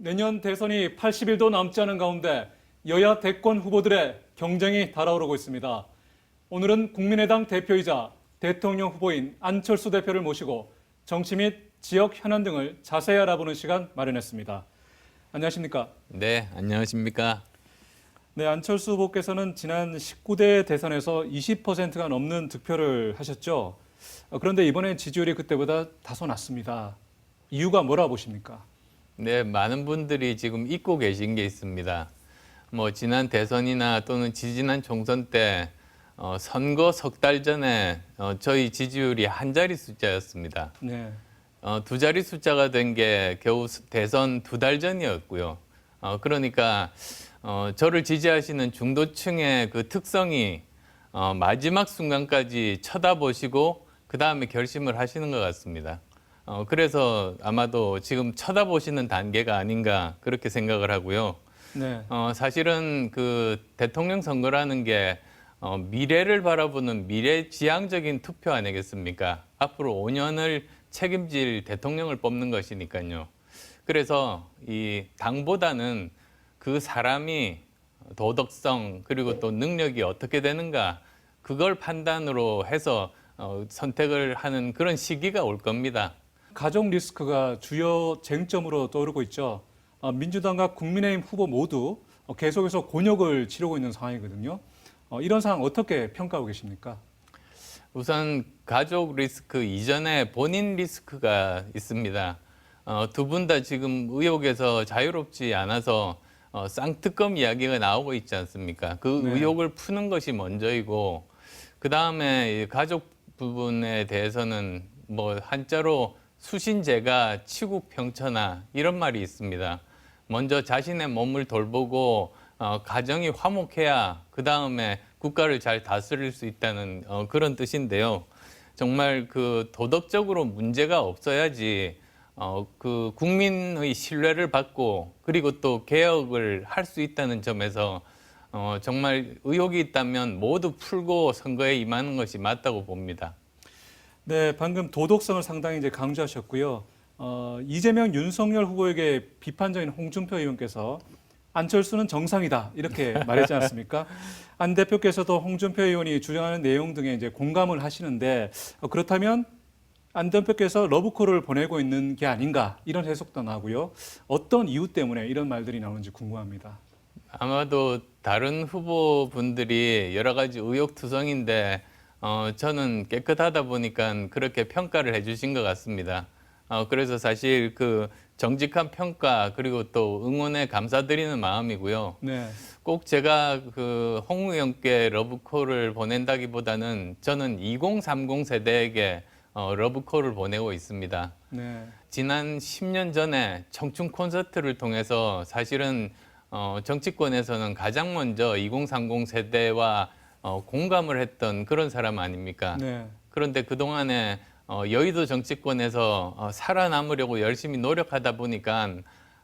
내년 대선이 80일도 남지 않은 가운데 여야 대권 후보들의 경쟁이 달아오르고 있습니다. 오늘은 국민의당 대표이자 대통령 후보인 안철수 대표를 모시고 정치 및 지역 현안 등을 자세히 알아보는 시간 마련했습니다. 안녕하십니까? 네, 안녕하십니까? 네, 안철수 후보께서는 지난 19대 대선에서 20%가 넘는 득표를 하셨죠. 어, 그런데 이번에 지지율이 그때보다 다소 낮습니다. 이유가 뭐라 보십니까? 네, 많은 분들이 지금 잊고 계신 게 있습니다. 뭐 지난 대선이나 또는 지지난 총선 때 어, 선거 석 달 전에 어, 저희 지지율이 한 자리 숫자였습니다. 네. 어, 두 자리 숫자가 된 게 겨우 수- 대선 두 달 전이었고요. 어, 그러니까 어, 저를 지지하시는 중도층의 그 특성이 어, 마지막 순간까지 쳐다보시고 그 다음에 결심을 하시는 것 같습니다. 어, 그래서 아마도 지금 쳐다보시는 단계가 아닌가 그렇게 생각을 하고요. 네. 어, 사실은 그 대통령 선거라는 게 어, 미래를 바라보는 미래지향적인 투표 아니겠습니까? 앞으로 5년을 책임질 대통령을 뽑는 것이니까요. 그래서 이 당보다는 그 사람이 도덕성 그리고 또 능력이 어떻게 되는가 그걸 판단으로 해서 어, 선택을 하는 그런 시기가 올 겁니다. 가족 리스크가 주요 쟁점으로 떠오르고 있죠. 어, 민주당과 국민의힘 후보 모두 어, 계속해서 곤욕을 치르고 있는 상황이거든요. 어, 이런 상황 어떻게 평가하고 계십니까? 우선 가족 리스크 이전에 본인 리스크가 있습니다. 어, 두분 다 지금 의혹에서 자유롭지 않아서 어, 쌍특검 이야기가 나오고 있지 않습니까? 그 네. 의혹을 푸는 것이 먼저이고 그 다음에 가족 부분에 대해서는 뭐 한자로 수신제가 치국평천하 이런 말이 있습니다. 먼저 자신의 몸을 돌보고 어, 가정이 화목해야 그 다음에 국가를 잘 다스릴 수 있다는 어, 그런 뜻인데요. 정말 그 도덕적으로 문제가 없어야지 어, 그 국민의 신뢰를 받고 그리고 또 개혁을 할 수 있다는 점에서 어, 정말 의혹이 있다면 모두 풀고 선거에 임하는 것이 맞다고 봅니다. 네, 방금 도덕성을 상당히 이제 강조하셨고요. 어, 이재명 윤석열 후보에게 비판적인 홍준표 의원께서 안철수는 정상이다 이렇게 말했지 않습니까? 안 대표께서도 홍준표 의원이 주장하는 내용 등에 이제 공감을 하시는데 어, 그렇다면 안 대표께서 러브콜을 보내고 있는 게 아닌가 이런 해석도 나고요. 어떤 이유 때문에 이런 말들이 나오는지 궁금합니다. 아마도 다른 후보분들이 여러 가지 의혹투성인데 어, 저는 깨끗하다 보니까 그렇게 평가를 해주신 것 같습니다. 어, 그래서 사실 그 정직한 평가 그리고 또 응원에 감사드리는 마음이고요. 네, 꼭 제가 그홍 의원께 러브콜을 보낸다기보다는 저는 2030 세대에게 어, 러브콜을 보내고 있습니다. 네, 지난 10년 전에 청춘 콘서트를 통해서 사실은 어, 정치권에서는 가장 먼저 2030 세대와 어, 공감을 했던 그런 사람 아닙니까? 네, 그런데 그동안에 어, 여의도 정치권에서 어, 살아남으려고 열심히 노력하다 보니까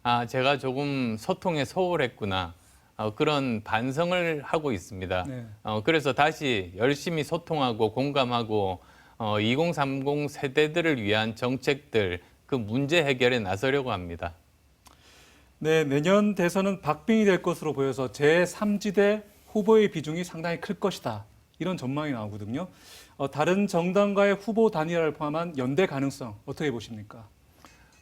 아, 제가 조금 소통에 소홀했구나. 어, 그런 반성을 하고 있습니다. 네. 어, 그래서 다시 열심히 소통하고 공감하고 어, 2030 세대들을 위한 정책들 그 문제 해결에 나서려고 합니다. 네, 내년 대선은 박빙이 될 것으로 보여서 제3지대 후보의 비중이 상당히 클 것이다. 이런 전망이 나오거든요. 어, 다른 정당과의 후보 단일화를 포함한 연대 가능성 어떻게 보십니까?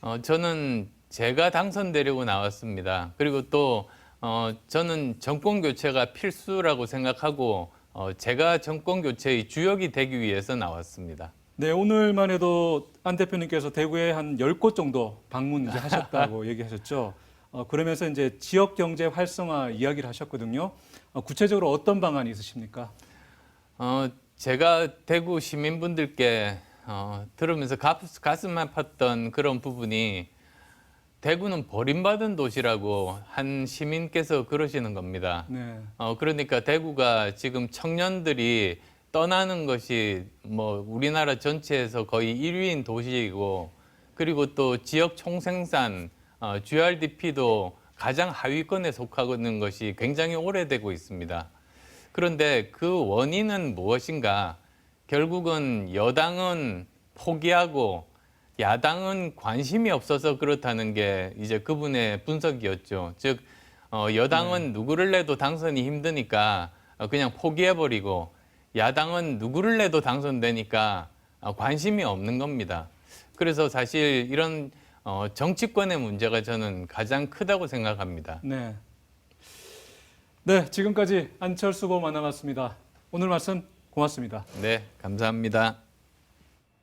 어, 저는 제가 당선되려고 나왔습니다. 그리고 또 어, 저는 정권 교체가 필수라고 생각하고 어, 제가 정권 교체의 주역이 되기 위해서 나왔습니다. 네, 오늘만 해도 안 대표님께서 대구에 한 10곳 정도 방문 하셨다고 얘기하셨죠. 어, 그러면서 이제 지역 경제 활성화 이야기를 하셨거든요. 어, 구체적으로 어떤 방안이 있으십니까? 어, 제가 대구 시민분들께 어, 들으면서 가, 가슴 아팠던 그런 부분이 대구는 버림받은 도시라고 한 시민께서 그러시는 겁니다. 네, 어, 그러니까 대구가 지금 청년들이 떠나는 것이 뭐 우리나라 전체에서 거의 1위인 도시이고 그리고 또 지역 총생산 어, GRDP도 가장 하위권에 속하는 것이 굉장히 오래되고 있습니다. 그런데 그 원인은 무엇인가? 결국은 여당은 포기하고 야당은 관심이 없어서 그렇다는 게 이제 그분의 분석이었죠. 즉 어, 여당은 누구를 내도 당선이 힘드니까 어, 그냥 포기해버리고 야당은 누구를 내도 당선되니까 어, 관심이 없는 겁니다. 그래서 사실 이런 어, 정치권의 문제가 저는 가장 크다고 생각합니다. 네. 네, 지금까지 안철수 후보 만나봤습니다. 오늘 말씀 고맙습니다. 네, 감사합니다.